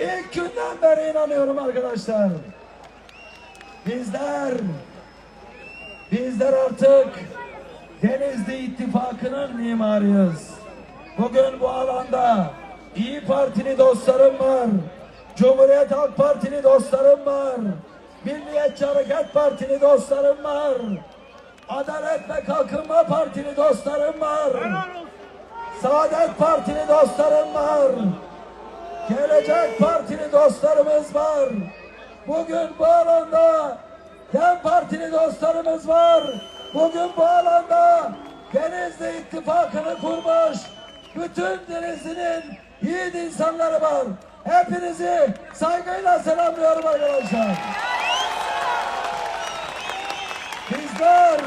İlk günden beri inanıyorum arkadaşlar. Bizler, bizler artık Denizli İttifakı'nın mimarıyız. Bugün bu alanda İyi Partili dostlarım var. Cumhuriyet Halk Partili dostlarım var. Milliyetçi Hareket Partili dostlarım var. Adalet ve Kalkınma Partili dostlarım var. Saadet Partili dostlarım var. Gelecek Partili dostlarımız var. Bugün bu alanda DEM Partili dostlarımız var. Bugün bu alanda Denizli İttifakı'nı kurmuş bütün Denizli'nin yiğit insanları var. Hepinizi saygıyla selamlıyorum arkadaşlar. Bizler,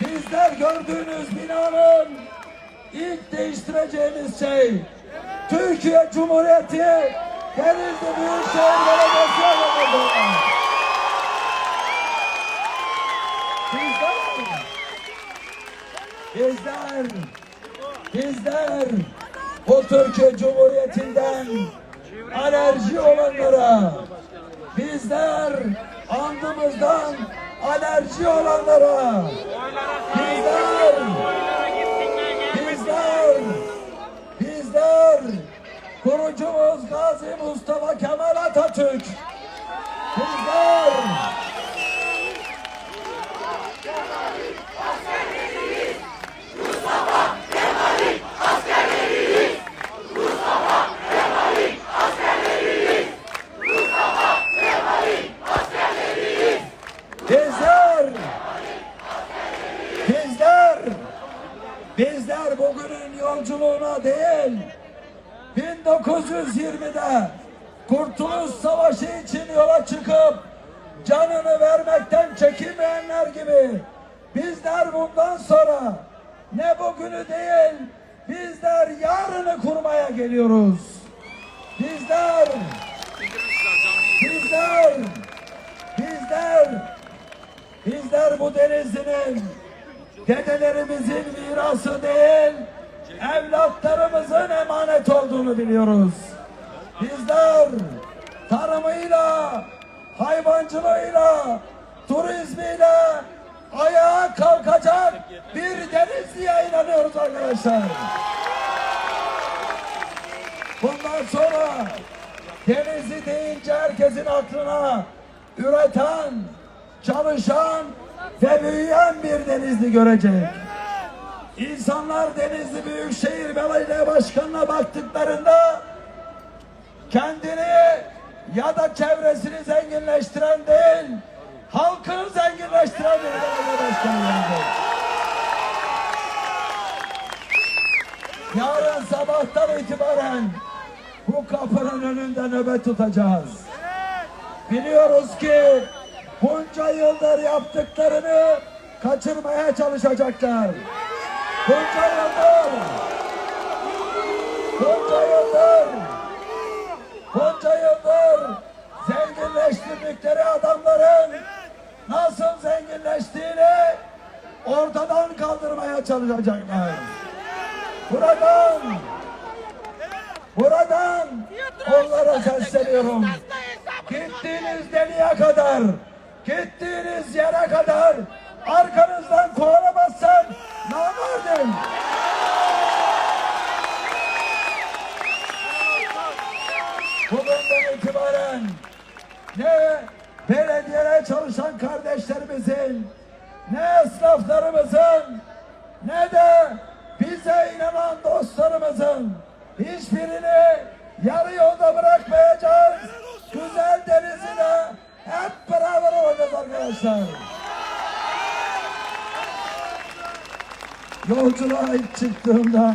bizler gördüğünüz binanın ilk değiştireceğimiz şey Türkiye Cumhuriyeti Denizli Büyükşehir Belediyesi olacak. Bizler, bizler, bu Türkiye Cumhuriyeti'nden alerji olanlara, bizler andımızdan alerji olanlara, bizler, kurucumuz Gazi Mustafa Kemal Atatürk, bizler, Bizler, bizler, bizler bugünün yolculuğuna değil, 1920'de Kurtuluş Savaşı için yola çıkıp canını vermekten çekinmeyenler gibi bizler bundan sonra ne bugünü değil, bizler yarını kurmaya geliyoruz. Bizler, bizler, bizler Bizler bu Denizli'nin dedelerimizin mirası değil, evlatlarımızın emanet olduğunu biliyoruz. Bizler tarımıyla, hayvancılığıyla, turizmiyle ayağa kalkacak bir Denizli'ye inanıyoruz arkadaşlar. Bundan sonra Denizli deyince herkesin aklına üreten, çalışan ve büyüyen bir Denizli görecek. İnsanlar Denizli Büyükşehir Belediye Başkanı'na baktıklarında kendini ya da çevresini zenginleştiren değil, halkını zenginleştiren bir belediye başkanı. Yarın sabahtan itibaren bu kapının önünde nöbet tutacağız. Biliyoruz ki bunca yıldır yaptıklarını kaçırmaya çalışacaklar. Bunca yıldır, bunca yıldır, bunca yıldır zenginleştirdikleri adamların nasıl zenginleştiğini ortadan kaldırmaya çalışacaklar. Buradan, buradan onlara sesleniyorum. Gittiğiniz deliğe kadar, gittiğiniz yere kadar arkanızdan kovalamazsan namerdim. Bugünden itibaren ne belediyede çalışan kardeşlerimizin, ne esnaflarımızın, ne de bize inanan dostlarımızın hiçbirini yarı yolda bırakmayacağız. Güzel Denizli'de hep beraber olacağız arkadaşlar. Yolculuğa ilk çıktığımda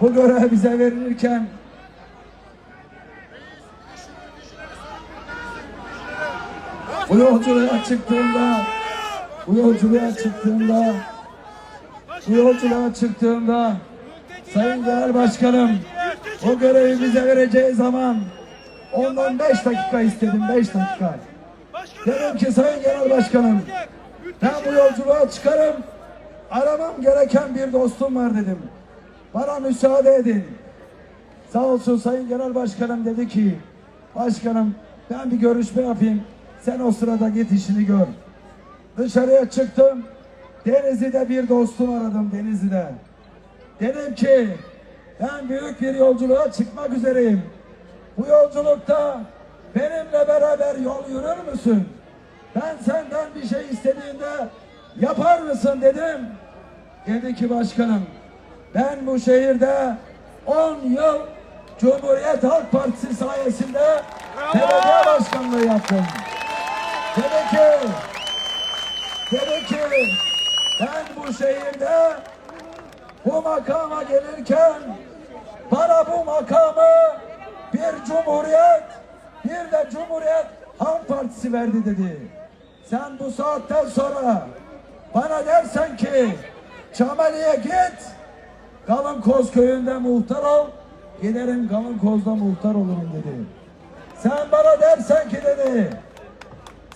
bu görev bize verilirken bu yolculuğa çıktığımda bu yolculuğa çıktığımda bu yolculuğa çıktığımda Sayın Genel Başkanım o görevi bize vereceği zaman ondan beş dakika istedim beş dakika. Dedim ki Sayın Genel Başkanım ben bu yolculuğa çıkarım aramam gereken bir dostum var dedim. Bana müsaade edin. Sağ olsun Sayın Genel Başkanım dedi ki, başkanım ben bir görüşme yapayım. Sen o sırada git işini gör. Dışarıya çıktım. Denizli'de bir dostum aradım Denizli'de. Dedim ki ben büyük bir yolculuğa çıkmak üzereyim. Bu yolculukta benimle beraber yol yürür müsün? Ben senden bir şey istediğinde yapar mısın dedim. Dedi ki başkanım ben bu şehirde 10 yıl Cumhuriyet Halk Partisi sayesinde belediye başkanlığı yaptım. Dedi ki dedi ki ben bu şehirde bu makama gelirken bana bu makamı bir cumhuriyet bir de Cumhuriyet Halk Partisi verdi dedi. Sen bu saatten sonra bana dersen ki Çameli'ye git Kalın Koz köyünde muhtar ol giderim Kalın Koz'da muhtar olurum dedi. Sen bana dersen ki dedi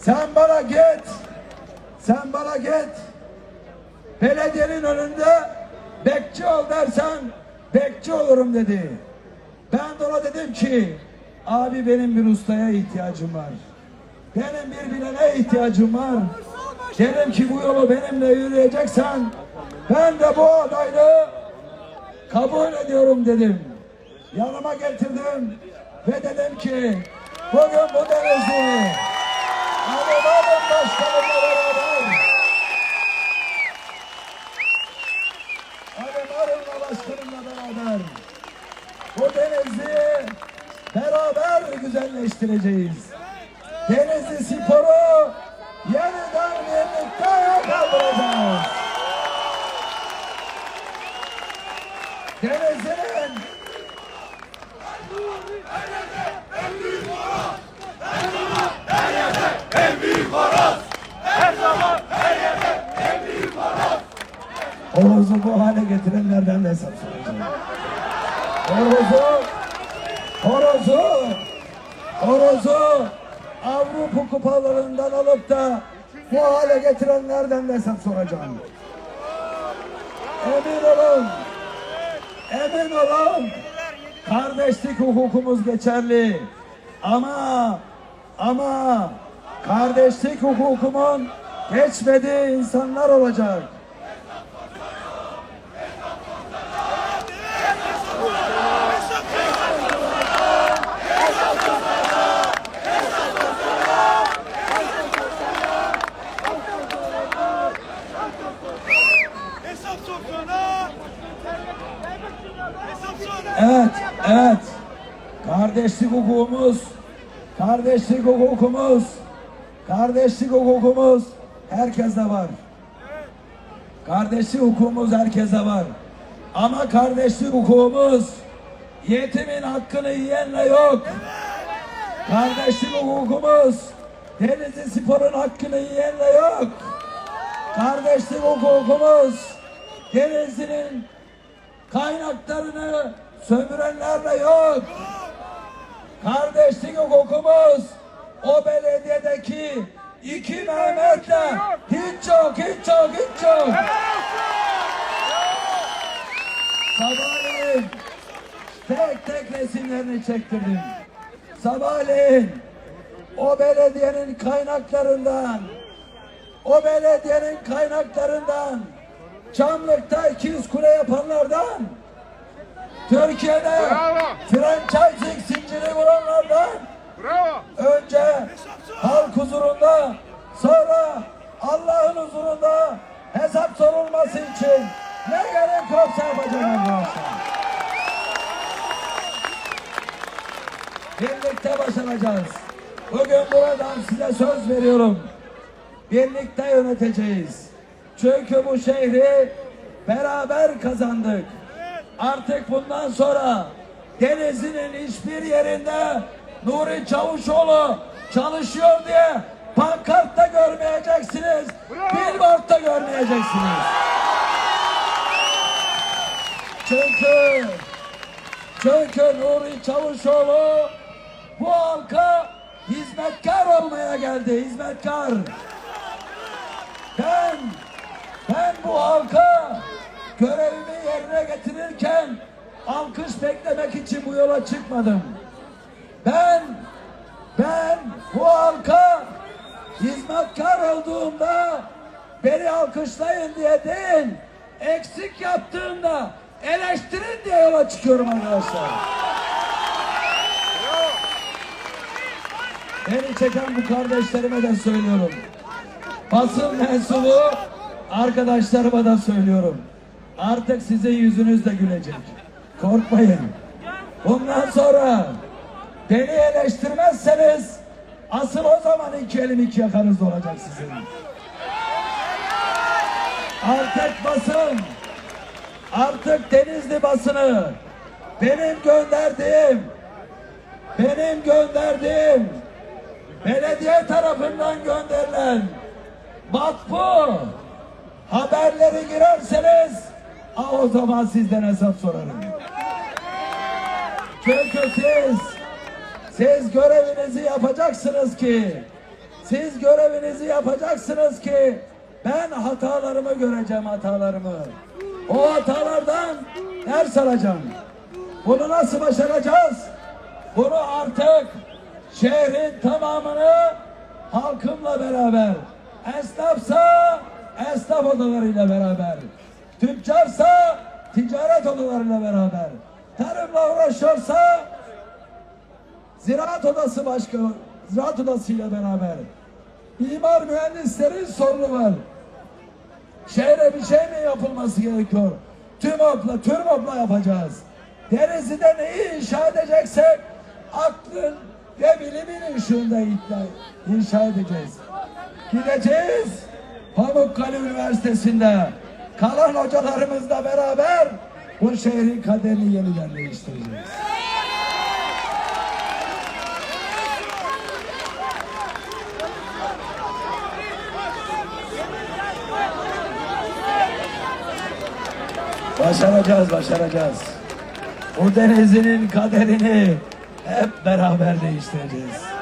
sen bana git sen bana git belediyenin önünde bekçi ol dersen bekçi olurum dedi. Ben de ona dedim ki abi benim bir ustaya ihtiyacım var. Benim bir bilene ihtiyacım var. Dedim ki bu yolu benimle yürüyeceksen ben de bu adaylığı kabul ediyorum dedim. Yanıma getirdim ve dedim ki bugün bu denizli Ali Bağlam Başkanımla beraber Bağlam'la Başkanımla beraber bu denizi beraber güzelleştireceğiz. Denizli sporu yeniden birlikte kaldıracağız. Denizli'nin bu hale getirenlerden de hesap soracağım. Horozu, horozu, horozu Avrupa kupalarından alıp da bu hale getirenlerden de hesap soracağım. Emin olun, emin olun, kardeşlik hukukumuz geçerli. Ama, ama kardeşlik hukukumun geçmediği insanlar olacak. Hesap sokağına! Hesap sonra! Evet, evet. Kardeşlik hukukumuz, kardeşlik hukukumuz, kardeşlik hukukumuz herkeste var. Kardeşlik hukukumuz herkeste var. Ama kardeşlik hukukumuz yetimin hakkını yiyenle yok. Kardeşlik hukukumuz Denizli Spor'un hakkını yiyenle yok. Kardeşlik hukukumuz Denizli'nin kaynaklarını sömürenlerle yok. Kardeşlik hukukumuz o belediyedeki iki Mehmet'le hiç yok, hiç yok, hiç yok. Sabahleyin tek tek resimlerini çektirdim. Sabahleyin o belediyenin kaynaklarından o belediyenin kaynaklarından Çamlık'ta 200 kule yapanlardan Türkiye'de Bravo. franchising zinciri vuranlardan Bravo. önce halk huzurunda sonra Allah'ın huzurunda hesap sorulması için ne gerek yoksa yapacağım arkadaşlar. Birlikte başaracağız. Bugün buradan size söz veriyorum. Birlikte yöneteceğiz. Çünkü bu şehri beraber kazandık. Artık bundan sonra Denizli'nin hiçbir yerinde Nuri Çavuşoğlu çalışıyor diye pankartta görmeyeceksiniz. Billboardda görmeyeceksiniz. Çünkü çünkü Nuri Çavuşoğlu bu halka hizmetkar olmaya geldi. Hizmetkar. Ben ben bu halka görevimi yerine getirirken alkış beklemek için bu yola çıkmadım. Ben, ben bu halka hizmetkar olduğumda beni alkışlayın diye değil, eksik yaptığımda eleştirin diye yola çıkıyorum arkadaşlar. Beni çeken bu kardeşlerime de söylüyorum. Basın mensubu arkadaşlarıma da söylüyorum. Artık sizin yüzünüz de gülecek. Korkmayın. Bundan sonra beni eleştirmezseniz asıl o zaman iki elim iki yakanız olacak sizin. Artık basın, artık Denizli basını benim gönderdiğim, benim gönderdiğim belediye tarafından gönderilen matbu haberleri girerseniz ha o zaman sizden hesap sorarım. Çünkü siz siz görevinizi yapacaksınız ki siz görevinizi yapacaksınız ki ben hatalarımı göreceğim hatalarımı. O hatalardan ders alacağım. Bunu nasıl başaracağız? Bunu artık şehrin tamamını halkımla beraber, esnafsa esnaf odalarıyla beraber, tüccarsa ticaret odalarıyla beraber, tarımla uğraşıyorsa ziraat odası başka, ziraat odasıyla beraber, mimar mühendislerin sorunu var. Şehre bir şey mi yapılması gerekiyor? TÜMOP'la, TÜRMOP'la yapacağız. Denizli'de neyi inşa edeceksek aklın ve bilimin ışığında inşa edeceğiz. Gideceğiz Pamukkale Üniversitesi'nde kalan hocalarımızla beraber bu şehrin kaderini yeniden değiştireceğiz. Başaracağız, başaracağız. Bu denizinin kaderini hep beraber değiştireceğiz.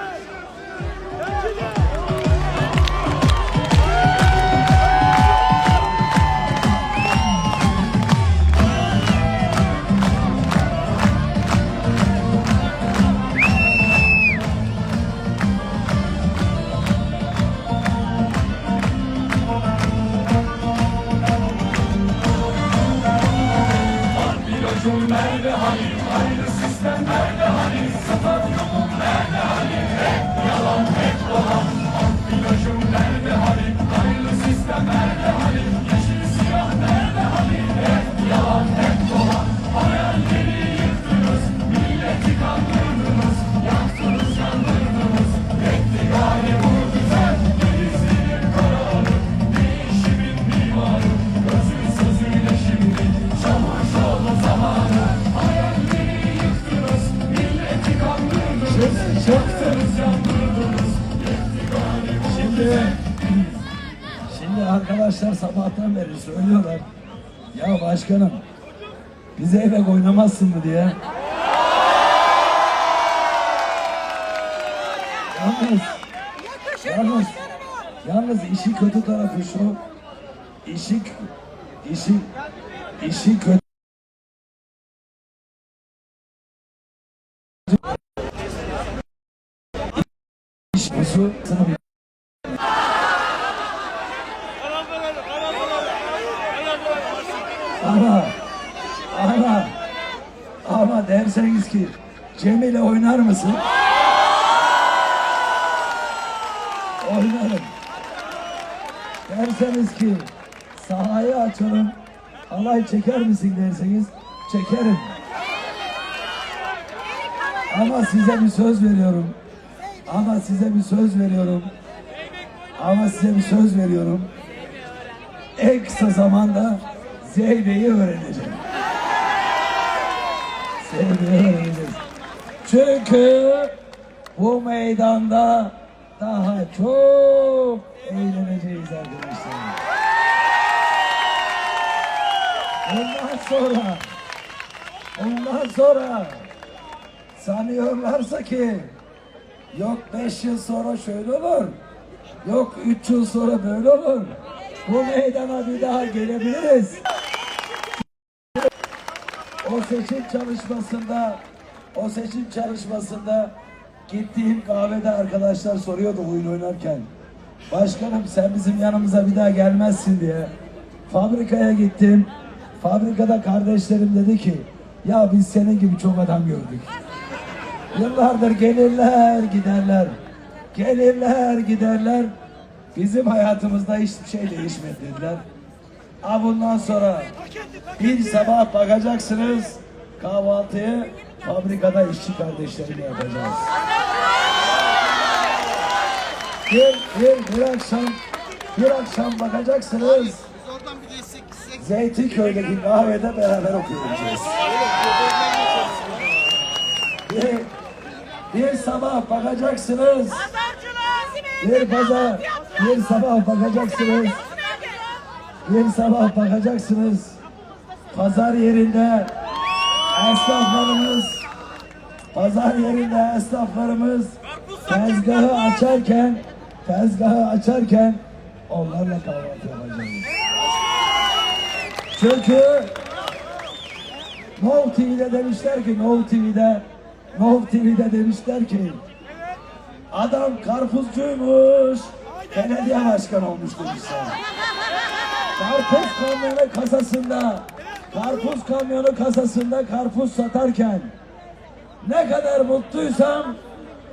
Başkanım bize eve oynamazsın mı diye. Yalnız, yalnız, yalnız işi kötü tarafı şu. İşi, işi, işi kötü. İş bu şu. Sana bir Ama ama ama derseniz ki Cemile oynar mısın? Oynarım. Derseniz ki sahayı açalım, halay çeker misin derseniz çekerim. Ama size bir söz veriyorum. Ama size bir söz veriyorum. Ama size bir söz veriyorum. En kısa zamanda Zeybe'yi öğreneceğim. Zeybe'yi öğreneceğiz. Çünkü bu meydanda daha çok eğleneceğiz arkadaşlar. Ondan sonra ondan sonra sanıyorlarsa ki yok beş yıl sonra şöyle olur yok üç yıl sonra böyle olur bu meydana bir daha gelebiliriz o seçim çalışmasında o seçim çalışmasında gittiğim kahvede arkadaşlar soruyordu oyun oynarken. Başkanım sen bizim yanımıza bir daha gelmezsin diye. Fabrikaya gittim. Fabrikada kardeşlerim dedi ki ya biz senin gibi çok adam gördük. Yıllardır gelirler giderler. Gelirler giderler. Bizim hayatımızda hiçbir şey değişmedi dediler. Ha bundan sonra bir sabah bakacaksınız kahvaltıyı fabrikada işçi kardeşlerimle yapacağız. Bir, bir, bir akşam bir akşam bakacaksınız. Zeytinköy'deki kahvede beraber okuyacağız. Bir, bir sabah bakacaksınız bir pazar, bir sabah bakacaksınız bir sabah bakacaksınız pazar yerinde esnaflarımız pazar yerinde esnaflarımız tezgahı açarken tezgahı açarken onlarla kahvaltı yapacağız. Çünkü Nov TV'de demişler ki Nov TV'de Nov TV'de demişler ki adam karpuzcuymuş belediye başkanı olmuş demişler. Karpuz kamyonu kasasında karpuz kamyonu kasasında karpuz satarken ne kadar mutluysam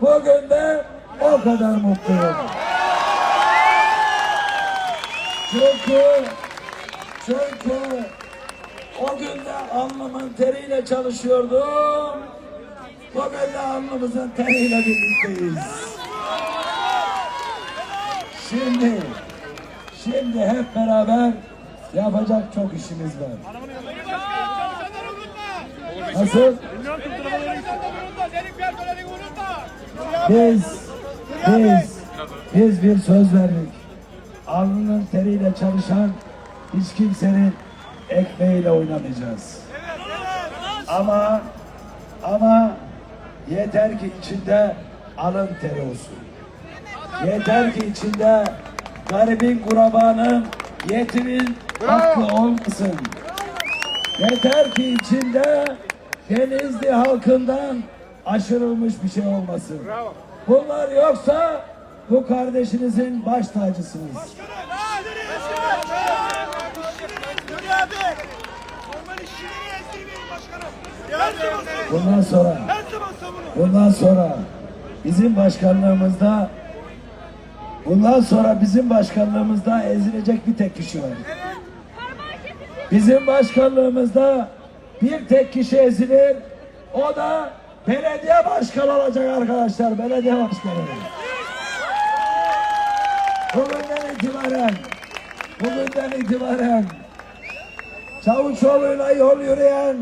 bugün de o kadar mutluyum. Çünkü çünkü o gün de alnımın teriyle çalışıyordum. Bugün de alnımızın teriyle birlikteyiz. Şimdi, şimdi hep beraber yapacak çok işimiz var. Nasıl? Biz, biz, biz bir söz verdik. Alnının teriyle çalışan hiç kimsenin ekmeğiyle oynamayacağız. Ama ama yeter ki içinde alın teri olsun. Yeter ki içinde garibin kurabanın yetimin hakkı olmasın. Yeter ki içinde Denizli halkından aşırılmış bir şey olmasın. Bunlar yoksa bu kardeşinizin baş tacısınız. Bundan sonra bundan sonra bizim başkanlığımızda bundan sonra bizim başkanlığımızda ezilecek bir tek kişi var. Bizim başkanlığımızda bir tek kişi ezilir. O da belediye başkanı olacak arkadaşlar. Belediye başkanı. Bugünden itibaren bugünden itibaren Çavuşoğlu'yla yol yürüyen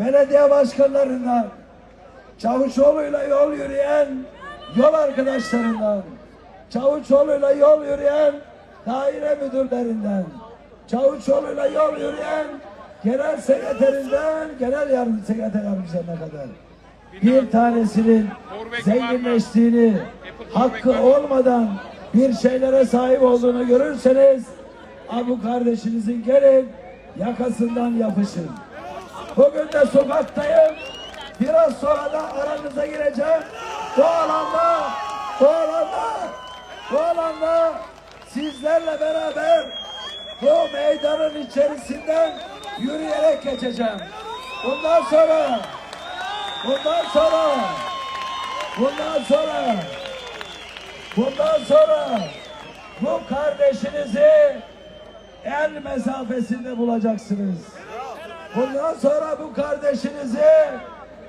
belediye başkanlarından Çavuşoğlu'yla yol yürüyen yol arkadaşlarından Çavuşoğlu'yla yol yürüyen daire müdürlerinden Çavuşoğlu'yla yol yürüyen genel sekreterinden genel yardım sekreter yardımcılarına kadar bir tanesinin zenginleştiğini hakkı olmadan bir şeylere sahip olduğunu görürseniz Abu kardeşinizin gelin yakasından yapışın. Bugün de sokaktayım. Biraz sonra da aranıza gireceğim. Bu alanda, bu alanda, bu alanda sizlerle beraber bu meydanın içerisinden yürüyerek geçeceğim. Bundan sonra, bundan sonra, bundan sonra, bundan sonra bu kardeşinizi el mesafesinde bulacaksınız. Bundan sonra bu kardeşinize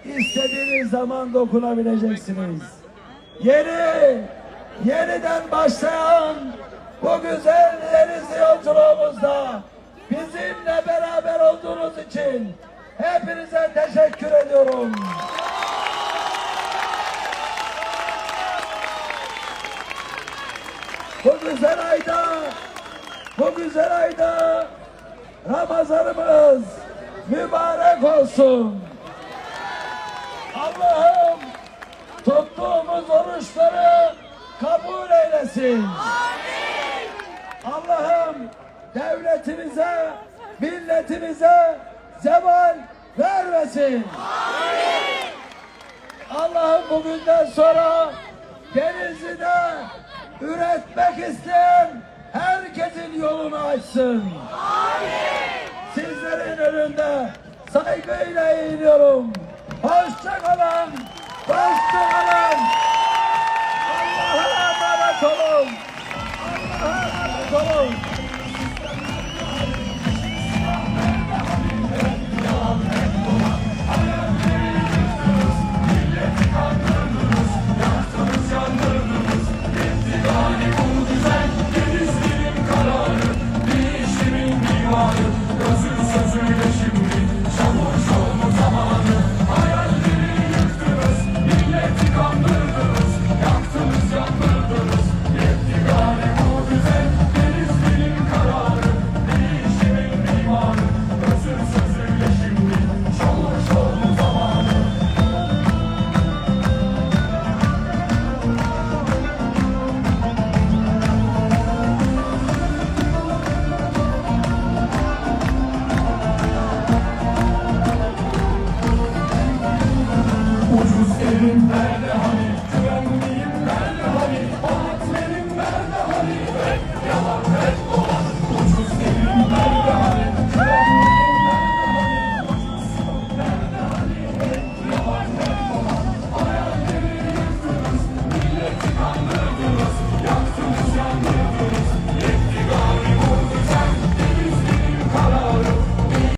istediğiniz zaman dokunabileceksiniz. Yeni, yeniden başlayan bu güzel denizli yolculuğumuzda bizimle beraber olduğunuz için hepinize teşekkür ediyorum. Bu güzel ayda, bu güzel ayda Ramazanımız mübarek olsun. Allah'ım tuttuğumuz oruçları kabul eylesin. Allah'ım devletimize, milletimize zeval vermesin. Allah'ım bugünden sonra Denizli'de üretmek isteyen herkesin yolunu açsın. Sizlerin önünde saygıyla eğiliyorum. Hoşça kalın. Hoşça.